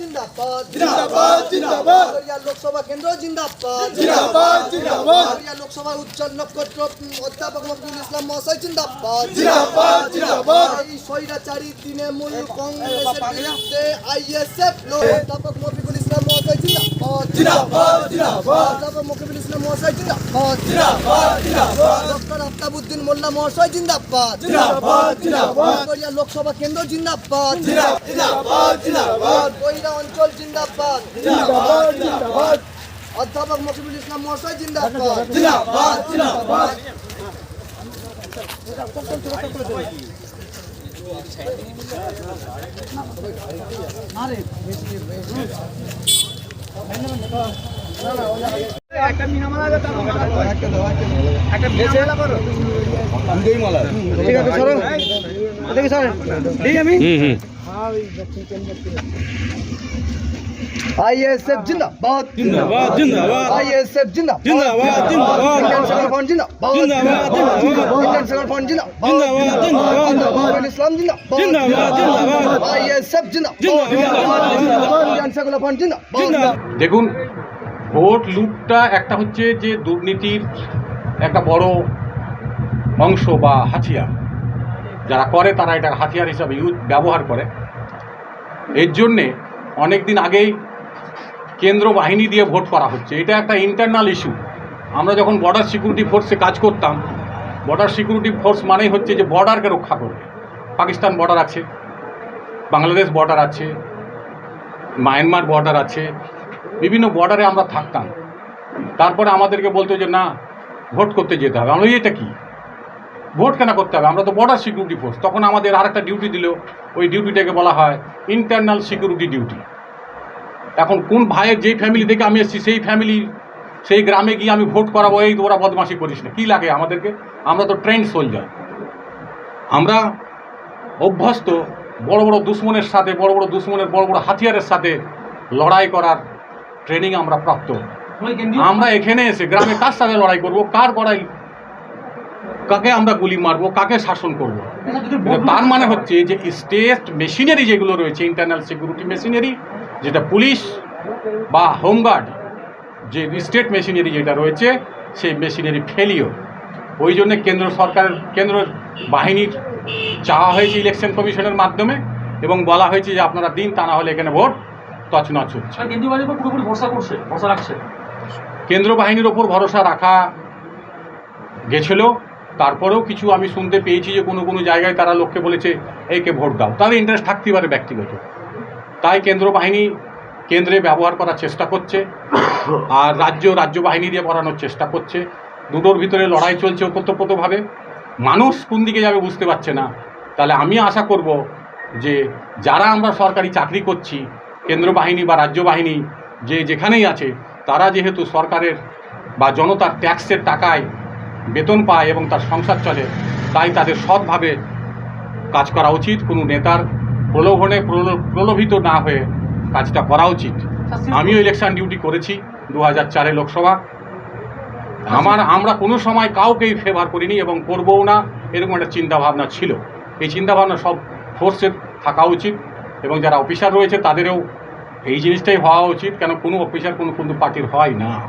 জিন্দাবাদ জিন্দাবাদ, জিন্দাবাদ। লোকসভা কেন্দ্র জিন্দাবাদ জিন্দাবাদ, জিন্দাবাদ। লোকসভা উজ্জ্বল নক্ষত্র অধ্যাপক মফিজুল ইসলাম মহাশয় জিন্দাবাদ জিন্দাবাদ, জিন্দাবাদ। এই স্বৈরাচারী তৃণমূল কংগ্রেসের বিরুদ্ধে আইএসএফ অধ্যাপক মফিজুল ইসলাম মহাশয় জিন্দাবাদ জিন্দাবাদ। অধ্যাপক মফিজুল ইসলাম মহাশয় জিন্দাবাদ জিন্দাবাদ, জিন্দাবাদ। ডক্টর আফতাবুদ্দিন মোল্লা মহাশয় জিন্দাবাদ জিন্দাবাদ, জিন্দাবাদ। নগরিয়া লোকসভা কেন্দ্র জিন্দাবাদ জিন্দাবাদ, জিন্দাবাদ। কইরা অঞ্চল জিন্দাবাদ জিন্দাবাদ, জিন্দাবাদ। অধ্যাপক মকিবুল ইসলাম মহাশয় জিন্দাবাদ জিন্দাবাদ, জিন্দাবাদ আছে সরেন। ইন্ডিয়ান সেকুলার ফ্রন্ট জিন্দাবাদ জিন্দাবাদ, জিন্দাবাদ। ইন্ডিয়ান সেকুলার ফ্রন্ট জিন্দাবাদ জিন্দাবাদ, জিন্দাবাদ। মফিজুল জিন্দাবাদ জিন্দাবাদ, জিন্দাবাদ। আইএসএফ জিন্দাবাদ জিন্দাবাদ। ইন্ডিয়ান সেকুলার ফ্রন্ট জিন্দাবাদ জিন্দাবাদ। দেখুন ভোট লুটটা একটা হচ্ছে যে দুর্নীতির একটা বড় অংশ বা হাতিয়ার। যারা করে তারা এটা হাতিয়ার হিসাবে ইউজ ব্যবহার করে। এর জন্যে অনেক দিন আগেই কেন্দ্র বাহিনী দিয়ে ভোট করা হচ্ছে। এটা একটা ইন্টারনাল ইস্যু আমরা যখন বর্ডার সিকিউরিটি ফোর্সে কাজ করতাম বর্ডার সিকিউরিটি ফোর্স মানেই হচ্ছে যে বর্ডারকে রক্ষা করবে। পাকিস্তান বর্ডার আছে, বাংলাদেশ বর্ডার আছে মায়ানমার বর্ডার আছে, বিভিন্ন বর্ডারে আমরা থাকতাম। তারপরে আমাদেরকে বলতো যে, না, ভোট করতে যেতে হবে। আমরা এটা কি? ভোট কেন করতে হবে? আমরা তো বর্ডার সিকিউরিটি ফোর্স তখন আমাদের আরেকটা ডিউটি দিল। ওই ডিউটিটাকে বলা হয় ইন্টারনাল সিকিউরিটি ডিউটি এখন কোন ভাইয়ের যেই ফ্যামিলি থেকে আমি এসেছি সেই ফ্যামিলি সেই গ্রামে গিয়ে আমি ভোট করাবো এই তোরা বদমাশি করিস না। কী লাগে আমাদেরকে? আমরা তো ট্রেন সোলজার আমরা অভ্যস্ত বড় বড় দুশ্মনের সাথে বড় বড় দুশ্মনের বড় বড় হাতিয়ারের সাথে লড়াই করার ট্রেনিং আমরা প্রাপ্ত। আমরা এখানে এসে গ্রামে কার সাথে লড়াই করব? কার লড়াই কাকে আমরা গুলি মারবো কাকে শাসন করব? তার মানে হচ্ছে যে স্টেট মেশিনারি যেগুলো রয়েছে ইন্টারনাল সিকিউরিটি মেশিনারি যেটা পুলিশ বা হোমগার্ড যে স্টেট মেশিনারি যেটা রয়েছে সেই মেশিনারি ফেলিও ওই জন্য কেন্দ্র সরকারের কেন্দ্র বাহিনীর চাওয়া হয়েছে ইলেকশন কমিশনের মাধ্যমে এবং বলা হয়েছে যে আপনারা দিন তা না হলে এখানে ভোট তছনছ হচ্ছে। কেন্দ্র বাহিনীর ওপর ভরসা রাখা গেছিল তারপরেও কিছু আমি শুনতে পেয়েছি যে কোনো কোনো জায়গায় তারা লোককে বলেছে, একে ভোট দাও। তাদের ইন্টারেস্ট থাকতেই পারে ব্যক্তিগত। তাই কেন্দ্র বাহিনী কেন্দ্রে ব্যবহার করার চেষ্টা করছে, আর রাজ্য রাজ্য বাহিনী দিয়ে করানোর চেষ্টা করছে। দুটোর ভিতরে লড়াই চলছে ওতপ্রোতভাবে। মানুষ কোন দিকে যাবে বুঝতে পারছে না। তাহলে আমি আশা করব যে যারা আমরা সরকারি চাকরি করছি, কেন্দ্র বাহিনী বা রাজ্য বাহিনী, যে যেখানেই আছে, তারা যেহেতু সরকারের বা জনতার ট্যাক্সের টাকায় বেতন পায় এবং তার সংসার চলে, তাই তাদের সৎভাবে কাজ করা উচিত। কোনো নেতার প্রলোভনে প্রলো- প্রলোভিত না হয়ে কাজটা করা উচিত। আমিও ইলেকশন ডিউটি করেছি দু হাজার চারে লোকসভা। আমার, আমরা কোনো সময় কাউকেই ফেভার করিনি এবং করবও না, এরকম একটা চিন্তাভাবনা ছিল। এই চিন্তাভাবনা সব ফোর্সের থাকা উচিত এবং যারা অফিসার রয়েছে তাদেরও এই জিনিসটাই হওয়া উচিত, কেন কোনো অফিসার কোনো কিন্তু পার্টির হয় না।